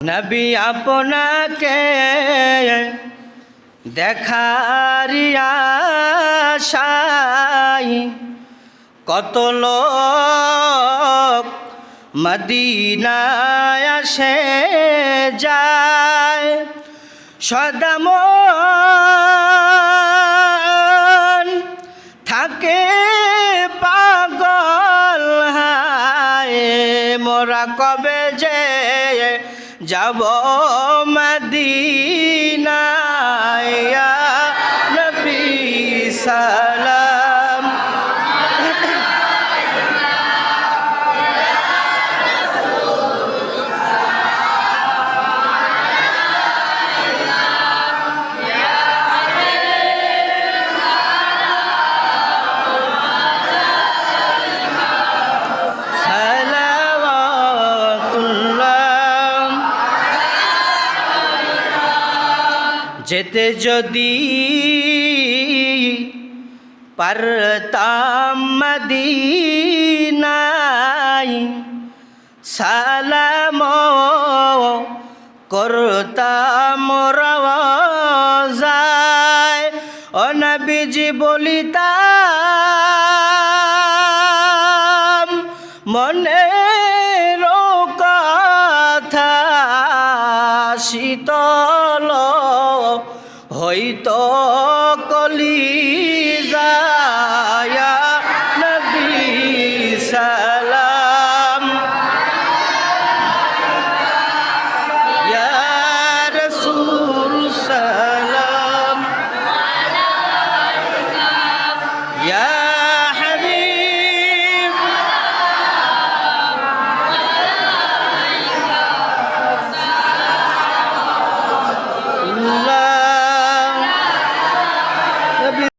নবী আপনাকে দেখারিয়া আশাই কত লোক মদিনায় আসে যায় সদামন থাকে পাগল হায়। মোরা কবে যে যাব মদিনায় নবী সালাম যেতে যদি পারতাম মদিনায় সালাম করতাম রওজায়। ও নবীজি বলিতাম মনের শীতল হয়তো কলি যায় নবী সালাম। ইয়ার সুর সালাম। ইয়ার